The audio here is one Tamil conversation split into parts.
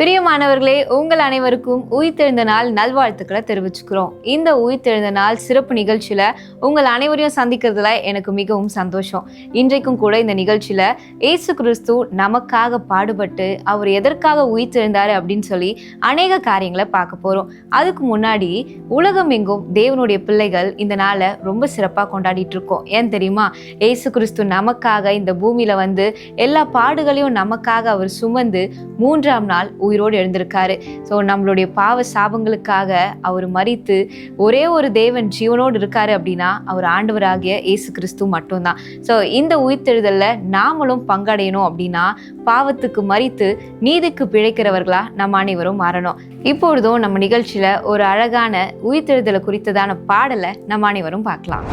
பிரியமானவர்களே உங்கள் அனைவருக்கும் உயிர்த்தெழுந்த நாள் நல்வாழ்த்துக்களை தெரிவிச்சுக்கிறோம். இந்த உயிர்த்தெழுந்த நாள் சிறப்பு நிகழ்ச்சியில் உங்கள் அனைவரையும் சந்திக்கிறதுல எனக்கு மிகவும் சந்தோஷம். இன்றைக்கும் கூட இந்த நிகழ்ச்சியில் ஏசு கிறிஸ்து நமக்காக பாடுபட்டு அவர் எதற்காக உயிர்த்தெழுந்தார் அப்படின்னு சொல்லி அநேக காரியங்களை பார்க்க போகிறோம் அதுக்கு முன்னாடி உலகம் எங்கும் தேவனுடைய பிள்ளைகள் இந்த நாளை ரொம்ப சிறப்பாக கொண்டாடிட்டு இருக்கோம். ஏன் தெரியுமா? ஏசு கிறிஸ்து நமக்காக இந்த பூமியில் வந்து எல்லா பாடுகளையும் நமக்காக அவர் சுமந்து மூன்றாம் நாள் உயிரோடு எழுந்திருக்காரு. ஸோ நம்மளுடைய பாவ சாபங்களுக்காக அவர் மறித்து ஒரே ஒரு தேவன் ஜீவனோடு இருக்காரு அப்படின்னா அவர் ஆண்டவராகிய இயேசு கிறிஸ்து மட்டும்தான். ஸோ இந்த உயிர்த்தெழுதலில் நாமளும் பங்கடையணும் அப்படின்னா பாவத்துக்கு மறித்து நீதிக்கு பிழைக்கிறவர்களா நம்ம அனைவரும் மாறணும். இப்பொழுதும் நம்ம நிகழ்ச்சியில் ஒரு அழகான உயிர்த்தெழுதலை குறித்ததான பாடலை நம்ம அனைவரும் பார்க்கலாம்.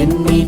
என்னை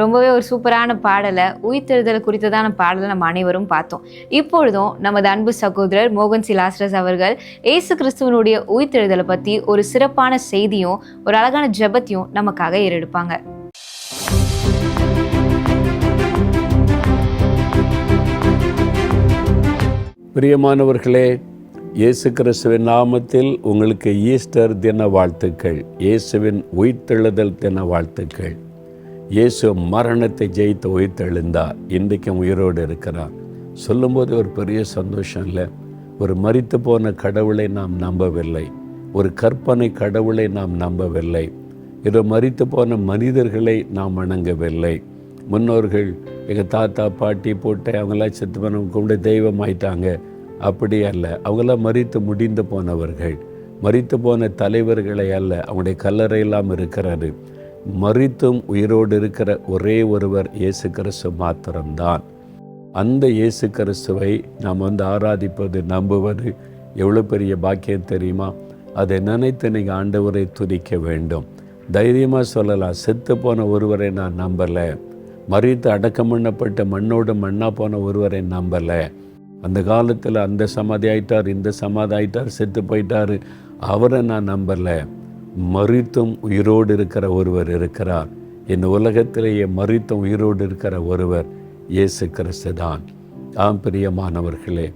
ரொம்பவே ஒரு சூப்பரான பாடலை உயிர்த்தெழுதல் குறித்ததான பாடலை நம்ம அனைவரும் பார்த்தோம். இப்பொழுதும் நமது அன்பு சகோதரர் மோகன் சிலாஸ்ரஸ் அவர்கள் ஏசு கிறிஸ்துவனுடைய உயிர்த்தெழுதலை பற்றி ஒரு சிறப்பான செய்தியும் ஒரு அழகான ஜெபத்தையும் நமக்காக ஏறெடுப்பாங்க. பிரியமானவர்களே இயேசு கிறிஸ்துவின் நாமத்தில் உங்களுக்கு ஈஸ்டர் தின வாழ்த்துக்கள் இயேசுவின் உயிர்த்தெழுதல் தின வாழ்த்துக்கள். இயேசு மரணத்தை ஜெயித்து உயிர்த்தெழுந்தார். இன்றைக்கும் உயிரோடு இருக்கிறார். சொல்லும்போது ஒரு பெரிய சந்தோஷம் இல்லை. ஒரு மறித்து போன கடவுளை நாம் நம்பவில்லை. ஒரு கற்பனை கடவுளை நாம் நம்பவில்லை. இது மறித்து போன மனிதர்களை நாம் வணங்கவில்லை. முன்னோர்கள் எங்கள் தாத்தா பாட்டி போட்டு அவங்களாம் செத்து பண்ண கூட தெய்வம் ஆயிட்டாங்க. அப்படி அல்ல. அவங்களாம் மறித்து முடிந்து போனவர்கள். மறித்து போன தலைவர்களை அல்ல. அவங்களுடைய கல்லறையெல்லாம் இருக்கிறாரு மறித்தும் உயிரோடு இருக்கிற ஒரே ஒருவர் இயேசு கிறிஸ்து மாத்திரம்தான். அந்த இயேசு கிறிஸ்துவை நாம் வந்து ஆராதிப்பது நம்புவது எவ்வளோ பெரிய பாக்கியம் தெரியுமா? அதை நினைத்து நீங்கள் ஆண்டவரை துதிக்க வேண்டும். தைரியமாக சொல்லலாம் செத்து போன ஒருவரை நான் நம்பலை. மறித்து அடக்கம் பண்ணப்பட்ட மண்ணோடு மண்ணாக போன ஒருவரை நம்பலை. அந்த காலத்தில் அந்த சமாதி ஆயிட்டார் இந்த சமாதி ஆயிட்டார் செத்து போயிட்டார். அவரை நான் நம்பலை. மறித்தும் உயிரோடு இருக்கிற ஒருவர் இருக்கிறார். இந்த உலகத்திலேயே மறித்தும் உயிரோடு இருக்கிற ஒருவர் இயேசு கிறிஸ்து தான். ஆம் பிரியமானவர்களே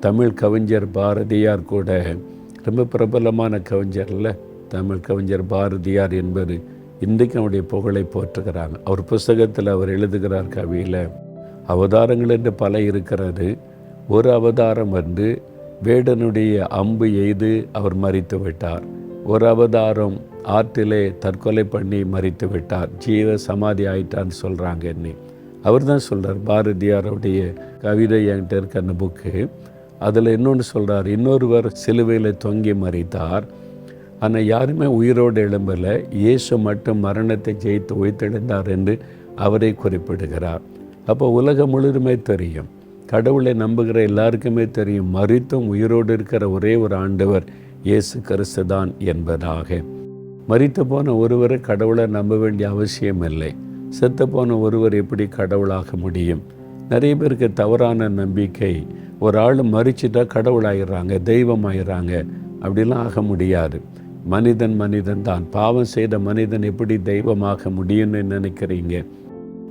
தமிழ் கவிஞர் பாரதியார் கூட ரொம்ப பிரபலமான கவிஞரில் தமிழ் கவிஞர் பாரதியார் என்பது இன்றைக்கு அவருடைய புகழை போற்றுகிறாங்க அவர் புஸ்தகத்தில் அவர் எழுதுகிறார் கவியில் அவதாரங்கள் என்று பல இருக்கிறது. ஒரு அவதாரம் வந்து வேடனுடைய அம்பு எய்து அவர் மறித்து விட்டார். ஒரு அவதாரம் ஆற்றிலே தற்கொலை பண்ணி மறித்து விட்டார். ஜீவ சமாதி ஆயிட்டான்னு சொல்கிறாங்க என்னை. அவர் தான் சொல்கிறார் பாரதியாருடைய கவிதை என்கிட்ட இருக்க அந்த புக்கு அதில் இன்னொன்று சொல்கிறார் இன்னொருவர் சிலுவையில் தொங்கி மறித்தார். ஆனால் யாருமே உயிரோடு எழும்பலை. இயேசு மட்டும் மரணத்தை ஜெயித்து உயிர்த்தெழுந்தார் என்று அவரை குறிப்பிடுகிறார். அப்போ உலகம் முழுதுமே தெரியும். கடவுளை நம்புகிற எல்லாருக்குமே தெரியும். மறித்தும் உயிரோடு இருக்கிற ஒரே ஒரு ஆண்டவர் இயேசு கிறிஸ்து தான் என்பதாக. மறித்து போன ஒருவரை கடவுளை நம்ப வேண்டிய அவசியம் இல்லை. செத்து போன ஒருவர் எப்படி கடவுளாக முடியும்? நிறைய பேருக்கு தவறான நம்பிக்கை. ஒரு ஆள் மறிச்சுட்டா கடவுளாயிடுறாங்க தெய்வம் ஆயிடுறாங்க அப்படிலாம் ஆக முடியாது. மனிதன் மனிதன் தான். பாவம் செய்த மனிதன் எப்படி தெய்வமாக முடியும்னு நினைக்கிறீங்க?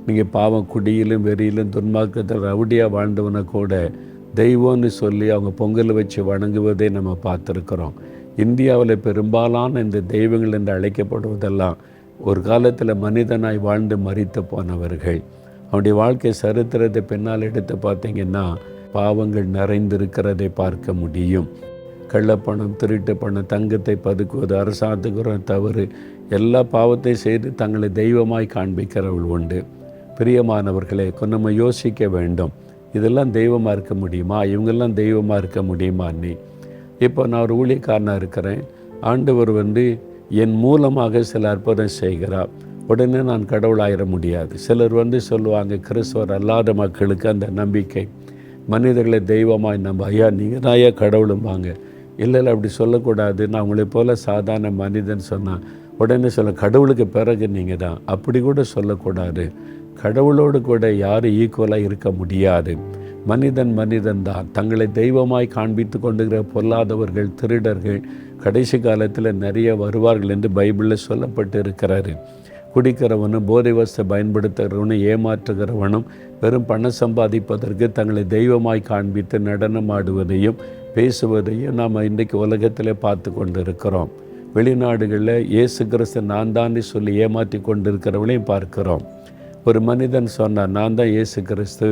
நீங்கள் பாவம் குடியிலும் வெறியிலும் துன்மார்க்கத்தில் ரவுடியாக வாழ்ந்தவனை கூட தெய்வம்னு சொல்லி அவங்க பொங்கல் வச்சு வணங்குவதை நம்ம பார்த்துருக்குறோம். இந்தியாவில் பெரும்பாலான இந்த தெய்வங்கள் என்று அழைக்கப்படுவதெல்லாம் ஒரு காலத்தில் மனிதனாய் வாழ்ந்து மறித்து போனவர்கள். அவனுடைய வாழ்க்கை சரித்திரத்தை பின்னால் எடுத்து பார்த்தீங்கன்னா பாவங்கள் நிறைந்திருக்கிறதை பார்க்க முடியும். கள்ளப்பணம் திருட்டு பணம் தங்கத்தை பதுக்குவது அரசாத்துக்குற தவறு எல்லா பாவத்தை செய்து தங்களை தெய்வமாய் காண்பிக்கிறவள் உண்டு. பிரியமானவர்களே நம்ம யோசிக்க வேண்டும். இதெல்லாம் தெய்வமாக இருக்க முடியுமா? இவங்கெல்லாம் தெய்வமாக இருக்க முடியுமா நீ? இப்போ நான் ஒரு ஊழியக்காரனாக இருக்கிறேன். ஆண்டவர் வந்து என் மூலமாக சில அற்புதம் செய்கிறார். உடனே நான் கடவுளாயிட முடியாது. சிலர் வந்து சொல்லுவாங்க கிறிஸ்தவர் அல்லாத மக்களுக்கு அந்த நம்பிக்கை. மனிதர்களை தெய்வமாக நம்ப. ஐயா நீங்கள் தான் ஐயா கடவுளும்பாங்க இல்லை இல்லை அப்படி சொல்லக்கூடாது. நான் உங்களை போல் சாதாரண மனிதன் சொன்னான் உடனே சொல்ல கடவுளுக்கு பிறகு நீங்கள் தான். அப்படி கூட சொல்லக்கூடாது. கடவுளோடு கூட யாரும் ஈக்குவலாக இருக்க முடியாது. மனிதன் மனிதன் தான். தங்களை தெய்வமாய் காண்பித்து கொண்டுகிற பொல்லாதவர்கள் திருடர்கள் கடைசி காலத்தில் நிறைய வருவார்கள் என்று பைபிளில் சொல்லப்பட்டு இருக்கிறாரு குடிக்கிறவனும் போதை வசத்தை பயன்படுத்துகிறவனும் ஏமாற்றுகிறவனும் வெறும் பணம் சம்பாதிப்பதற்கு தங்களை தெய்வமாய் காண்பித்து நடனம் ஆடுவதையும் பேசுவதையும் நாம் இன்றைக்கு உலகத்திலே பார்த்து கொண்டு இருக்கிறோம் வெளிநாடுகளில் இயேசு கிறிஸ்து நான் தான் சொல்லி ஏமாற்றி கொண்டிருக்கிறவளையும் பார்க்கிறோம். ஒரு மனிதன் சொன்னான் நான் தான் இயேசு கிறிஸ்து.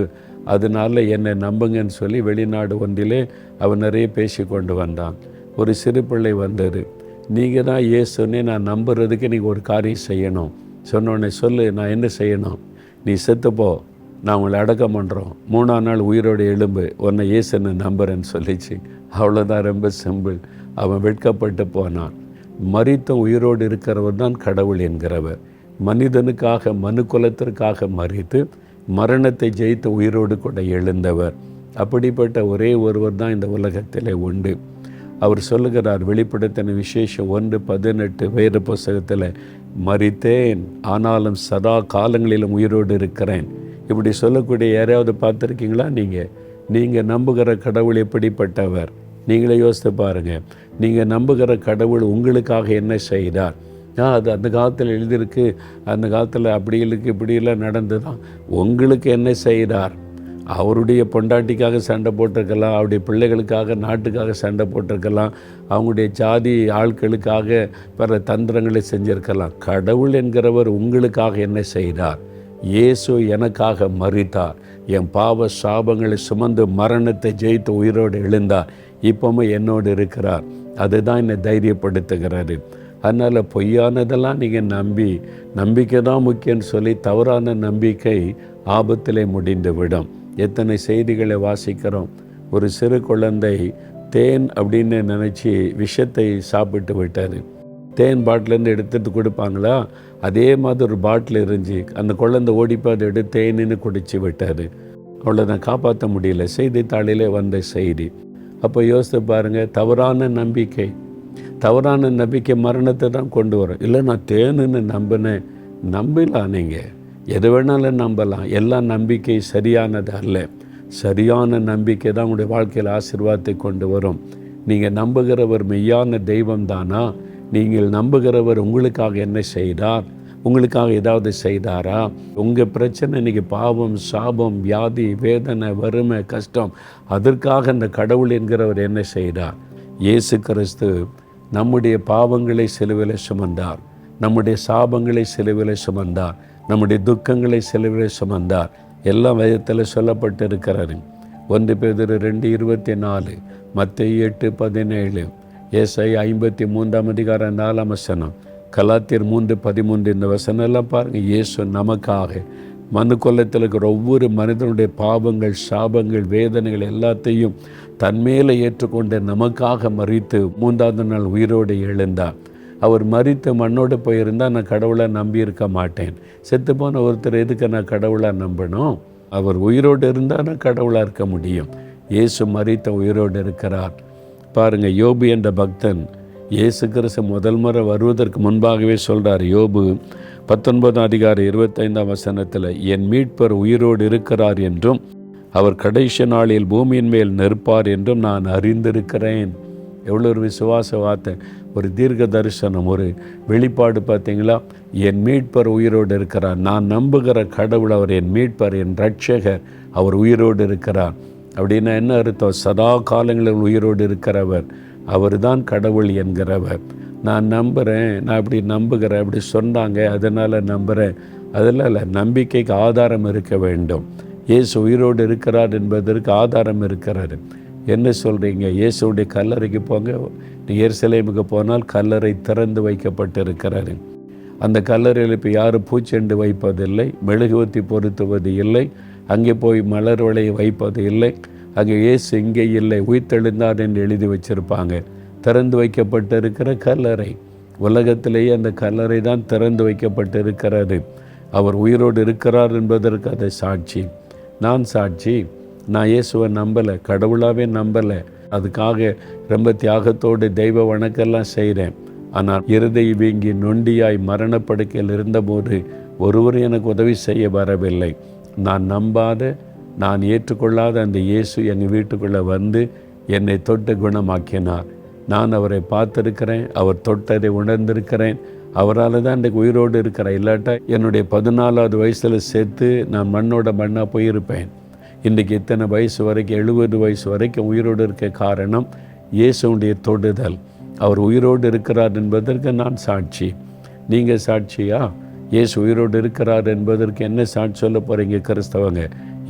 அதனால என்னை நம்புங்கன்னு சொல்லி வெளிநாடு ஒன்றிலே அவன் நிறைய பேசி கொண்டு வந்தான். ஒரு சிறு பிள்ளை வந்தது. நீங்கள் தான் இயேசுன்னே நான் நம்புறதுக்கு நீங்கள் ஒரு காரியம் செய்யணும். சொன்னோடனே சொல்லு நான் என்ன செய்யணும்? நீ செத்துப்போ நான் உங்களை அடக்கம் பண்ணுறோம் மூணாம் நாள் உயிரோடு எலும்பு உன்னை இயேசுன்னு நம்புறேன்னு சொல்லிச்சு. அவ்வளோதான் ரொம்ப சிம்பிள். அவன் வெட்கப்பட்டு போனான். மறித்த உயிரோடு இருக்கிறவர் தான் கடவுள் என்கிறவர். மனிதனுக்காக மனு குலத்திற்காக மறித்து மரணத்தை ஜெயித்து உயிரோடு கூட எழுந்தவர். அப்படிப்பட்ட ஒரே ஒருவர் தான் இந்த உலகத்திலே உண்டு. அவர் சொல்லுகிறார் வெளிப்படுத்தின விசேஷம் ஒன்று பதினெட்டு வேறு புஸ்தகத்தில் மறித்தேன் ஆனாலும் சதா காலங்களிலும் உயிரோடு இருக்கிறேன். இப்படி சொல்லக்கூடிய யாரையாவது பார்த்துருக்கீங்களா நீங்கள் நீங்கள் நம்புகிற கடவுள் எப்படிப்பட்டவர்? நீங்களே யோசித்து பாருங்கள் நீங்கள் நம்புகிற கடவுள் உங்களுக்காக என்ன செய்தார்? அது அந்த காலத்தில் எழுதியிருக்கு. அந்த காலத்தில் அப்படி இருக்கு இப்படியெல்லாம் நடந்துதான் உங்களுக்கு என்ன செய்கிறார் அவருடைய பொண்டாட்டிக்காக சண்டை போட்டிருக்கலாம் அவருடைய பிள்ளைகளுக்காக நாட்டுக்காக சண்டை போட்டிருக்கலாம் அவங்களுடைய ஜாதி ஆட்களுக்காக பிற தந்திரங்களை செஞ்சிருக்கலாம். கடவுள் என்கிறவர் உங்களுக்காக என்ன செய்தார்? இயேசு எனக்காக மறித்தார் என் பாவ சாபங்களை சுமந்து மரணத்தை ஜெயித்து உயிரோடு எழுந்தார். இப்போவும் என்னோடு இருக்கிறார். அதுதான் என்னை தைரியப்படுத்துகிறாரு அதனால் பொய்யானதெல்லாம் நீங்கள் நம்பி நம்பிக்கை தான் முக்கியம்னு சொல்லி தவறான நம்பிக்கை ஆபத்திலே முடிந்து விடும். எத்தனை செய்திகளை வாசிக்கிறோம்? ஒரு சிறு குழந்தை தேன் அப்படின்னு நினச்சி விஷத்தை சாப்பிட்டு விட்டார். தேன் பாட்டிலேருந்து எடுத்துட்டு கொடுப்பாங்களா? அதே மாதிரி ஒரு பாட்டில் இருந்துச்சு அந்த குழந்தை ஓடிப்போ அதை எடுத்து தேனின்னு குடிச்சு விட்டார். அவளை நான் காப்பாற்ற முடியல. செய்தித்தாளிலே வந்த செய்தி. அப்போ யோசித்து பாருங்கள் தவறான நம்பிக்கை. தவறான நம்பிக்கை மரணத்தை தான் கொண்டு வரும். இல்லை நான் தேனுன்னு நம்பினேன் நம்பலாம் நீங்கள் எது வேணாலும் நம்பலாம். எல்லா நம்பிக்கை சரியானது அல்ல. சரியான நம்பிக்கை தான் உங்களுடைய வாழ்க்கையில் ஆசீர்வாதத்தை கொண்டு வரும். நீங்கள் நம்புகிறவர் மெய்யான தெய்வம் தானா? நீங்கள் நம்புகிறவர் உங்களுக்காக என்ன செய்தார்? உங்களுக்காக ஏதாவது செய்தாரா? உங்கள் பிரச்சனை இன்னைக்கு பாவம் சாபம் வியாதி வேதனை வறுமை கஷ்டம் அதற்காக அந்த கடவுள் என்கிறவர் என்ன செய்தார்? இயேசு கிறிஸ்து நம்முடைய பாவங்களை சிலுவிலை சுமந்தார். நம்முடைய சாபங்களை சிலுவிலை சுமந்தார். நம்முடைய துக்கங்களை சிலுவிலை சுமந்தார். எல்லாம் வேதத்தில் சொல்லப்பட்டு இருக்கிறாரு ஒன்று பேதர் ரெண்டு இருபத்தி நாலு மற்ற எட்டு பதினேழு ஏசை ஐம்பத்தி மூன்றாம் அதிகாரம் நாலாம் வசனம் கலாத்தியர் மூன்று பதிமூன்று இந்த வசனம் எல்லாம் பாருங்கள் இயேசு நமக்காக மனு கொல்லத்தில் இருக்கிற ஒவ்வொரு மனிதனுடைய பாவங்கள் சாபங்கள் வேதனைகள் எல்லாத்தையும் தன்மேலே ஏற்றுக்கொண்டு நமக்காக மறித்து மூன்றாவது நாள் உயிரோடு எழுந்தார். அவர் மறித்து மண்ணோடு போயிருந்தால் நான் கடவுளை நம்பி இருக்க மாட்டேன். செத்து போன ஒருத்தர் எதுக்கு நான் கடவுளாக நம்பணும்? அவர் உயிரோடு இருந்தால் நான் கடவுளாக இருக்க முடியும். இயேசு மறித்த உயிரோடு இருக்கிறார். பாருங்கள் யோபு என்ற பக்தன் இயேசு கிறிஸ்து முதல் முறை வருவதற்கு முன்பாகவே சொல்கிறார் யோபு பத்தொன்பதாம் அதிகாரம் இருபத்தைந்தாம் வசனத்தில் என் மீட்பர் உயிரோடு இருக்கிறார் என்றும் அவர் கடைசி நாளில் பூமியின் மேல் நிற்பார் என்றும் நான் அறிந்திருக்கிறேன். எவ்வளோ ஒரு விசுவாச வார்த்தை ஒரு தீர்க்க தரிசனம் ஒரு வெளிப்பாடு பார்த்தீங்களா? என் மீட்பர் உயிரோடு இருக்கிறார். நான் நம்புகிற கடவுள் அவர் என் மீட்பர் என் ரட்சகர் அவர் உயிரோடு இருக்கிறார். அப்படின்னா என்ன அர்த்தம்? சதா காலங்களில் உயிரோடு இருக்கிறவர் அவர் தான் கடவுள் என்கிறவர். நான் நம்புகிறேன் நான் இப்படி நம்புகிறேன் அப்படி சொன்னாங்க அதனால் நம்புகிறேன் அதெல்லாம் இல்லை நம்பிக்கைக்கு ஆதாரம் இருக்க வேண்டும். இயேசு உயிரோடு இருக்கிறார் என்பதற்கு ஆதாரம் இருக்கிறாரு என்ன சொல்கிறீங்க இயேசுடைய கல்லறைக்கு போங்க. நீ எருசலேமுக்கு போனால் கல்லறை திறந்து வைக்கப்பட்டிருக்கிறாரு அந்த கல்லறையில் இப்போ யாரும் பூச்செண்டு வைப்பதில்லை மெழுகுவத்தி பொருத்துவது இல்லை அங்கே போய் மலர் வளையை வைப்பது இல்லை. அங்கே இயேசு இங்கே இல்லை உயிர்த்தெழுந்தார் என்று எழுதி வச்சிருப்பாங்க. திறந்து வைக்கப்பட்டிருக்கிற கல்லறை. உலகத்திலேயே அந்த கல்லறை தான் திறந்து வைக்கப்பட்டிருக்கிறது. அவர் உயிரோடு இருக்கிறார் என்பதற்கு அதை சாட்சி. நான் சாட்சி. நான் இயேசுவை நம்பலை. கடவுளாகவே நம்பலை. அதுக்காக ரொம்ப தியாகத்தோடு தெய்வ வணக்கெல்லாம் செய்கிறேன் ஆனால் இருதை வீங்கி நொண்டியாய் மரணப்படுக்கையில் இருந்தபோது ஒருவர் எனக்கு உதவி செய்ய வரவில்லை. நான் நம்பாத நான் ஏற்றுக்கொள்ளாத அந்த இயேசு எங்கள் வீட்டுக்குள்ளே வந்து என்னை தொட்டு குணமாக்கினார். நான் அவரை பார்த்துருக்கிறேன் அவர் தொட்டதை உணர்ந்திருக்கிறேன். அவரால் தான் இன்றைக்கு உயிரோடு இருக்கிறேன். இல்லாட்டா என்னுடைய பதினாலாவது வயசில் சேர்த்து நான் மண்ணோட மண்ணாக போயிருப்பேன். இன்றைக்கு இத்தனை வயசு வரைக்கும் எழுபது வயசு வரைக்கும் உயிரோடு இருக்க காரணம் இயேசுடைய தொடுதல். அவர் உயிரோடு இருக்கிறார் என்பதற்கு நான் சாட்சி. நீங்கள் சாட்சியா? இயேசு உயிரோடு இருக்கிறார் என்பதற்கு என்ன சாட்சி சொல்ல போகிறீங்க கிறிஸ்தவங்க?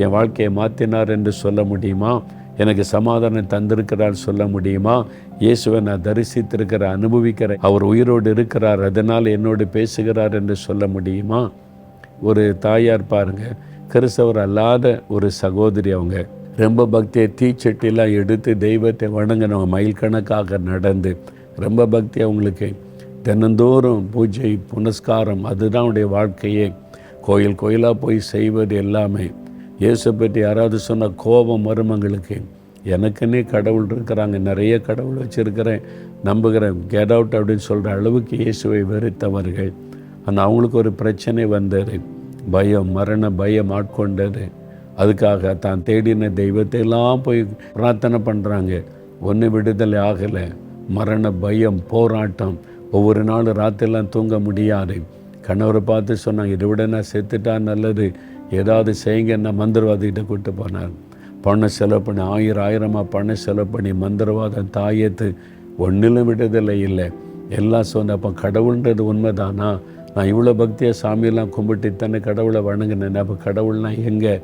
என் வாழ்க்கையை மாற்றினார் என்று சொல்ல முடியுமா? எனக்கு சமாதானம் தந்திருக்கிறார் சொல்ல முடியுமா? இயேசுவை நான் தரிசித்திருக்கிற அனுபவிக்கிறேன் அவர் உயிரோடு இருக்கிறார் அதனால் என்னோடு பேசுகிறார் என்று சொல்ல முடியுமா? ஒரு தாயார் பாருங்க கிறிஸ்தவர் அல்லாத ஒரு சகோதரி அவங்க. ரொம்ப பக்தியை தீச்சட்டிலாம் எடுத்து தெய்வத்தை வணங்கினவங்க மைல் கணக்காக நடந்து. ரொம்ப பக்தி அவங்களுக்கு. தினந்தோறும் பூஜை புனஸ்காரம் அதுதான் அவனுடைய வாழ்க்கையே. கோயில் கோயிலாக போய் செய்வது எல்லாமே. இயேசு பற்றி யாராவது சொன்ன கோபம் மருமங்களுக்கு எனக்குன்னே கடவுள் இருக்கிறாங்க. நிறைய கடவுள் வச்சுருக்கிறேன். நம்புகிறேன். கெட் அவுட் அப்படின்னு சொல்கிற அளவுக்கு இயேசுவை வெறுத்தவர்கள். ஆனால் அவங்களுக்கு ஒரு பிரச்சனை வந்தது. பயம் மரண பயம் ஆட்கொண்டது. அதுக்காக தான் தேடின தெய்வத்தை எல்லாம் போய் பிரார்த்தனை பண்ணுறாங்க ஒன்று விடுதலை ஆகலை. மரண பயம் போராட்டம். ஒவ்வொரு நாளும் ராத்திரிலாம் தூங்க முடியாது. கணவரை பார்த்து சொன்னாங்க இதை விட நான் செத்துட்டா நல்லது. ஏதாவது செய்யுங்கன்னா மந்திரவாதிகிட்ட கூப்பிட்டு போனார். பணம் செலவு பண்ணி ஆயிரம் ஆயிரமாக பணம் செலவு பண்ணி மந்திரவாதம் தாயத்து ஒன்றிலும் விட்டதில்லை இல்லை. எல்லாம் சொன்ன அப்போ கடவுள்ன்றது உண்மைதானா? நான் இவ்வளோ பக்தியாக சாமியெல்லாம் கும்பிட்டு இத்தனை கடவுளை வணங்கினேன் அப்போ கடவுள்னா எங்கே?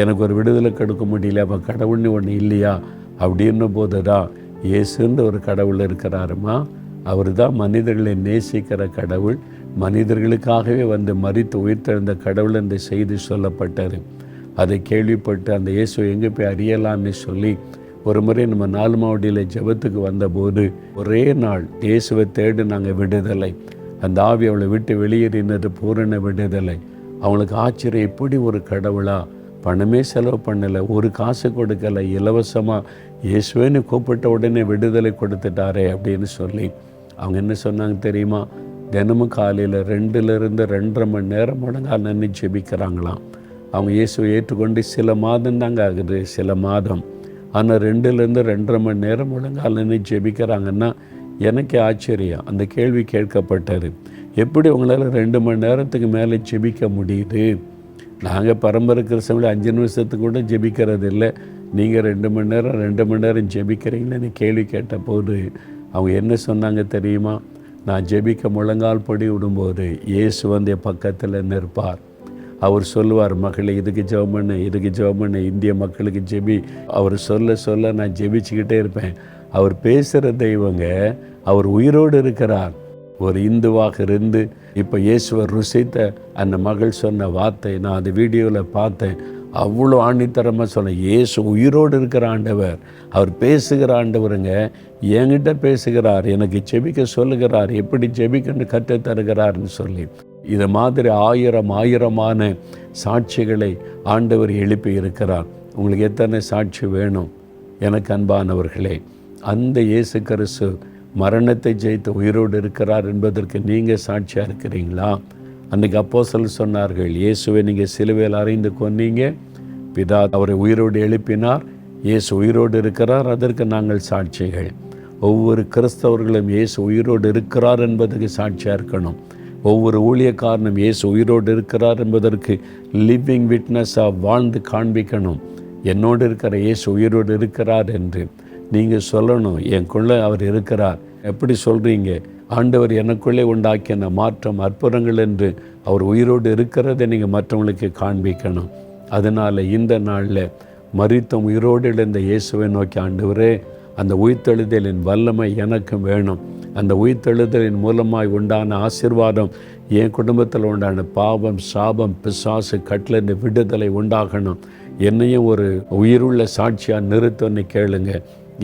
எனக்கு ஒரு விடுதலை கெடுக்க முடியல அப்போ கடவுள்னு ஒன்று இல்லையா? அப்படின்னு போது தான் இயேசுன்ற ஒரு கடவுள் இருக்கிறாருமா? அவர் தான் மனிதர்களை நேசிக்கிற கடவுள். மனிதர்களுக்காகவே வந்து மறித்து உயிர்த்தெழுந்த கடவுள் என்ற செய்தி சொல்லப்பட்டது. அதை கேள்விப்பட்டு அந்த இயேசு எங்கே போய் அறியலாம்னு சொல்லி ஒரு முறை நம்ம நாலு மாவட்டியில் ஜெபத்துக்கு வந்தபோது ஒரே நாள் இயேசுவை தேடு நாங்கள் விடுதலை. அந்த ஆவி அவளை விட்டு வெளியேறினது பூரண விடுதலை. அவங்களுக்கு ஆச்சரியம் எப்படி ஒரு கடவுளா? பணமே செலவு பண்ணலை ஒரு காசு கொடுக்கலை இலவசமாக இயேசுவேன்னு கூப்பிட்ட உடனே விடுதலை கொடுத்துட்டாரே அப்படின்னு சொல்லி. அவங்க என்ன சொன்னாங்க தெரியுமா? தினமும் காலையில் ரெண்டுலேருந்து ரெண்டரை மணி நேரம் முடங்கால் நின்று ஜெபிக்கிறாங்களாம். அவங்க இயேசுவை ஏற்றுக்கொண்டு சில மாதம் தாங்க ஆகுது சில மாதம். ஆனால் ரெண்டுலேருந்து ரெண்டரை மணி நேரம் முழங்கால் நின்று ஜெபிக்கிறாங்கன்னா எனக்கு ஆச்சரியம். அந்த கேள்வி கேட்கப்பட்டது. எப்படி உங்களால் ரெண்டு மணி நேரத்துக்கு மேலே ஜெபிக்க முடியுது? நாங்கள் பரம்பரை கிறிஸ்தவங்களை அஞ்சு நிமிஷத்துக்கு கூட ஜெபிக்கிறது இல்லை. நீங்கள் ரெண்டு மணி நேரம் ரெண்டு மணி நேரம் ஜெபிக்கிறீங்களேன்னு கேள்வி கேட்டபோது அவங்க என்ன சொன்னாங்க தெரியுமா? நான் ஜெபிக்க முழங்கால் பொடி விடும்போது இயேசு வந்து என் பக்கத்தில் நிற்பார். அவர் சொல்லுவார் மகளே இதுக்கு ஜெபம் பண்ணு இதுக்கு ஜெபம் பண்ணு. இந்திய மக்களுக்கு ஜெபி. அவர் சொல்ல சொல்ல நான் ஜெபிச்சுக்கிட்டே இருப்பேன். அவர் பேசுகிற தெய்வங்க அவர் உயிரோடு இருக்கிறார். ஒரு இந்துவாக இருந்து இப்போ இயேசுவர் ருசித்த அந்த மகள் சொன்ன வார்த்தை நான் அந்த வீடியோவில் பார்த்தேன். அவ்வளோ ஆணித்தரமாக சொன்னேன் இயேசு உயிரோடு இருக்கிற ஆண்டவர் அவர் பேசுகிற ஆண்டவருங்க என்கிட்ட பேசுகிறார் எனக்கு ஜெபிக்க சொல்லுகிறார் எப்படி ஜெபிக்கன்னு கற்றுத் தருகிறார்னு சொல்லி. இது மாதிரி ஆயிரம் ஆயிரமான சாட்சிகளை ஆண்டவர் எழுப்பி இருக்கிறார் உங்களுக்கு எத்தனை சாட்சி வேணும்? எனக்கு அன்பானவர்களே அந்த இயேசு கரிசு மரணத்தை ஜெயித்து உயிரோடு இருக்கிறார் என்பதற்கு நீங்கள் சாட்சியாக இருக்கிறீங்களா? அன்றைக்கி அப்போஸ்தலர் சொன்னார்கள் இயேசுவை நீங்கள் சிலுவையில் அறிந்து கொன்னீங்க. பிதா அவரை உயிரோடு எழுப்பினார். இயேசு உயிரோடு இருக்கிறார் அதற்கு நாங்கள் சாட்சிகள். ஒவ்வொரு கிறிஸ்தவர்களும் இயேசு உயிரோடு இருக்கிறார் என்பதற்கு சாட்சியாக இருக்கணும் ஒவ்வொரு ஊழியக்காரனும் இயேசு உயிரோடு இருக்கிறார் என்பதற்கு லிவிங் விட்னஸாக வாழ்ந்து காண்பிக்கணும். என்னோடு இருக்கிற இயேசு உயிரோடு இருக்கிறார் என்று நீங்கள் சொல்லணும். எனக்குள்ளே அவர் இருக்கிறார். எப்படி சொல்கிறீங்க ஆண்டவர் எனக்குள்ளே உண்டாக்கின மாற்றம் அற்புதங்கள் என்று அவர் உயிரோடு இருக்கிறதை நீங்கள் மற்றவங்களுக்கு காண்பிக்கணும். அதனால் இந்த நாளில் மரித்தம் உயிரோடு எழுந்த இயேசுவை நோக்கி ஆண்டவரே அந்த உயிர்த்தெழுதலின் வல்லமை எனக்கும் வேணும். அந்த உயிர்த்தெழுதலின் மூலமாய் உண்டான ஆசீர்வாதம் என் குடும்பத்தில் உண்டான பாவம் சாபம் பிசாசு கட்டிலிருந்து விடுதலை உண்டாகணும். என்னையும் ஒரு உயிருள்ள சாட்சியாக நிறுத்தன்னு கேளுங்க.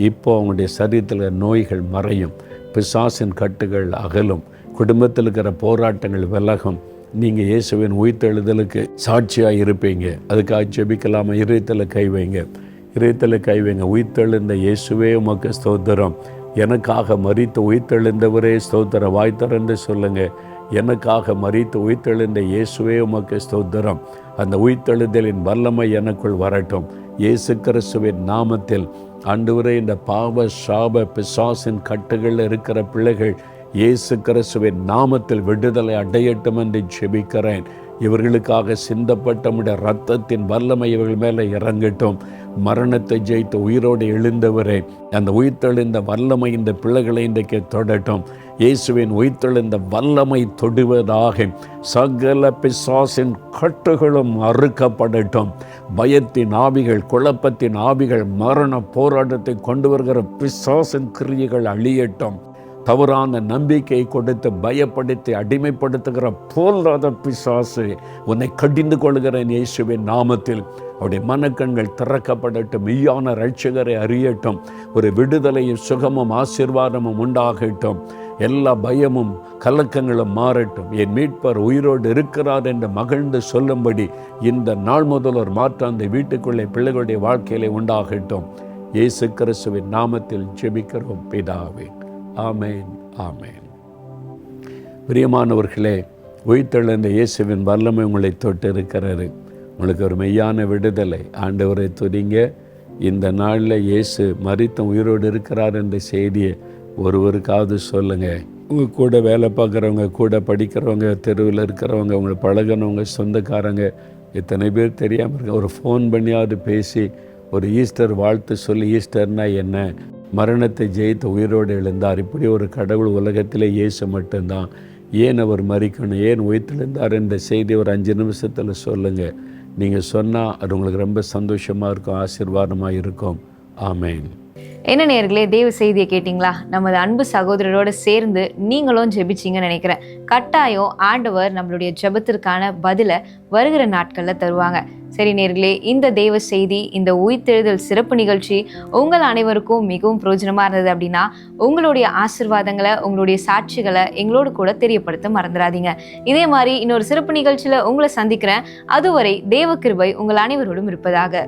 இப்போ அவங்களுடைய சரீரத்தில் நோய்கள் மறையும். பிசாசின் கட்டுகள் அகலும். குடும்பத்தில் இருக்கிற போராட்டங்கள் விலகும். நீங்கள் இயேசுவின் உயிர்த்தெழுதலுக்கு சாட்சியாக இருப்பீங்க. அதுக்காக ஜெபிக்கலாமா? இதயத்தில் கை வைங்க. இதயத்தில் கை வைங்க. உயிர்த்தெழுந்த இயேசுவே உமக்கு ஸ்தோத்திரம். எனக்காக மறித்து உயிர்த்தெழுந்தவரே ஸ்தோத்திர வாய் திறந்து சொல்லுங்கள் எனக்காக மறித்து உயிர்த்தெழுந்த இயேசுவே உமக்கு ஸ்தோத்திரம். அந்த உயிர்த்தெழுதலின் வல்லமை எனக்குள் வரட்டும். இயேசு கிறிஸ்துவின் நாமத்தில் ஆண்டவரே இந்த பாவ சாப பிசாசின் கட்டுகளில் இருக்கிற பிள்ளைகள் இயேசு கிறிஸ்துவின் நாமத்தில் விடுதலை அடையட்டும் என்று செபிக்கிறேன் இவர்களுக்காக சிந்தப்பட்டமுடைய ரத்தத்தின் வல்லமை இவர்கள் மேலே இறங்கட்டும். மரணத்தை ஜெயித்து உயிரோடு எழுந்தவரே அந்த உயிர்த்தெழுந்த வல்லமை இந்த பிள்ளைகளை இன்றைக்கு தொடட்டும். இயேசுவின் உயிர்த்தெழுந்த வல்லமை தொடுவதாக சகல பிசாசின் கட்டுகளும் அறுக்கப்படட்டும். பயத்தின் ஆவிகள் குழப்பத்தின் ஆவிகள் மரண போராட்டத்தை கொண்டு வருகிற பிசாசின் கிரியைகள் அழியட்டும். தவறான நம்பிக்கையை கொடுத்து பயப்படுத்தி அடிமைப்படுத்துகிற போலாத பிசாசு உன்னை கடிந்து கொள்கிறேன் இயேசுவின் நாமத்தில். அவருடைய மனக்கண்கள் திறக்கப்படட்டும் மெய்யான ரட்சகரை அறியட்டும். ஒரு விடுதலையும் சுகமும் ஆசீர்வாதமும் உண்டாகட்டும். எல்லா பயமும் கலக்கங்களும் மாறட்டும். என் மீட்பர் உயிரோடு இருக்கிறார் என்று மகிழ்ந்து சொல்லும்படி இந்த நாள் முதல் ஒரு மாற்றம் அந்த வீட்டுக்குள்ளே பிள்ளைகளுடைய வாழ்க்கையிலே உண்டாகட்டும். இயேசு கிறிஸ்துவின் நாமத்தில் ஜெபிக்கிறோம் பிதாவே. ஆமேன் ஆமேன். பிரியமானவர்களே உயிர்த்தெழுந்த இயேசுவின் வல்லமை உங்களை தொட்டு இருக்கிறாரு உங்களுக்கு ஒரு மெய்யான விடுதலை. ஆண்டவரை துதிங்க. இந்த நாளில் இயேசு மறித்தும் உயிரோடு இருக்கிறார் என்ற செய்தியை ஒருவருக்காவது சொல்லுங்கள் உங்கள் கூட வேலை பார்க்குறவங்க கூட படிக்கிறவங்க தெருவில் இருக்கிறவங்க உங்களை பழகினவங்க சொந்தக்காரங்க எத்தனை பேர் தெரியாமல் இருக்க ஒரு ஃபோன் பண்ணியாவது பேசி ஒரு ஈஸ்டர் வாழ்த்து சொல்லி ஈஸ்டர்னா என்ன? மரணத்தை ஜெயித்து உயிரோடு எழுந்தார். இப்படி ஒரு கடவுள் உலகத்திலே இயேசு மட்டும்தான். ஏன் அவர் மறிக்கணும்? ஏன் உயிர்த்தெழுந்தார் என்ற செய்தி ஒரு அஞ்சு நிமிஷத்தில் சொல்லுங்கள் நீங்கள் சொன்னால் அது உங்களுக்கு ரொம்ப சந்தோஷமாக இருக்கும் ஆசீர்வாதமாக இருக்கும். ஆமேன். என்ன நேர்களே தேவ செய்தியை கேட்டிங்களா? நமது அன்பு சகோதரரோடு சேர்ந்து நீங்களும் ஜெபிச்சிங்கன்னு நினைக்கிறேன். கட்டாயம் ஆண்டவர் நம்மளுடைய ஜெபத்திற்கான பதிலை வருகிற நாட்களில் தருவாங்க. சரி நேர்களே இந்த தெய்வ செய்தி இந்த உயிர்த்தெழுதல் சிறப்பு நிகழ்ச்சி உங்கள் அனைவருக்கும் மிகவும் பிரயோஜனமாக இருந்தது அப்படின்னா உங்களுடைய ஆசிர்வாதங்களை உங்களுடைய சாட்சிகளை எங்களோடு கூட தெரியப்படுத்த மறந்துடாதீங்க. இதே மாதிரி இன்னொரு சிறப்பு நிகழ்ச்சியில் உங்களை சந்திக்கிறேன். அதுவரை தேவ கிருபை உங்கள் அனைவரோடும் இருப்பதாக.